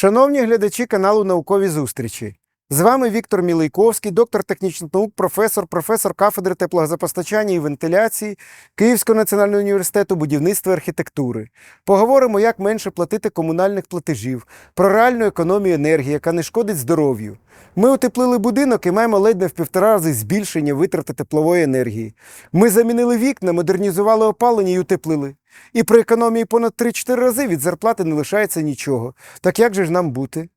Шановні глядачі каналу Наукові зустрічі. З вами Віктор Мілейковський, доктор технічних наук, професор, професор кафедри теплогазопостачання і вентиляції Київського національного університету будівництва і архітектури. Поговоримо, як менше платити комунальних платежів, про реальну економію енергії, яка не шкодить здоров'ю. Ми утеплили будинок і маємо ледь не в півтора рази збільшення витрати теплової енергії. Ми замінили вікна, модернізували опалення і утеплили. І при економії понад 3-4 рази від зарплати не лишається нічого. Так як же ж нам бути?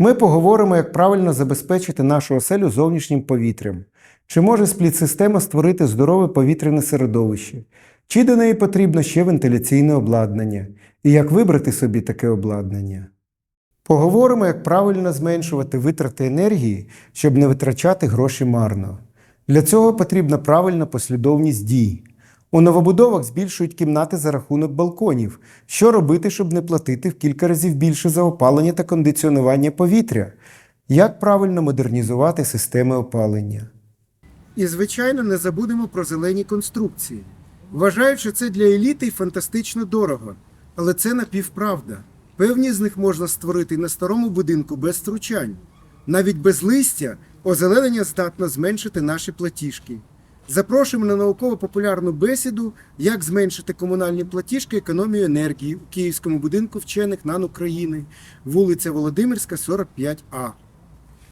Ми поговоримо, як правильно забезпечити нашу оселю зовнішнім повітрям. Чи може спліт-система створити здорове повітряне середовище? Чи до неї потрібно ще вентиляційне обладнання? І як вибрати собі таке обладнання? Поговоримо, як правильно зменшувати витрати енергії, щоб не витрачати гроші марно. Для цього потрібна правильна послідовність дій. У новобудовах збільшують кімнати за рахунок балконів. Що робити, щоб не платити в кілька разів більше за опалення та кондиціонування повітря? Як правильно модернізувати системи опалення? І, звичайно, не забудемо про зелені конструкції. Вважають, що це для еліти й фантастично дорого, але це напівправда. Певні з них можна створити на старому будинку без втручань. Навіть без листя озеленення здатно зменшити наші платіжки. Запрошуємо на науково-популярну бесіду, як зменшити комунальні платіжки економію енергії у Київському будинку вчених НАН України, вулиця Володимирська, 45А.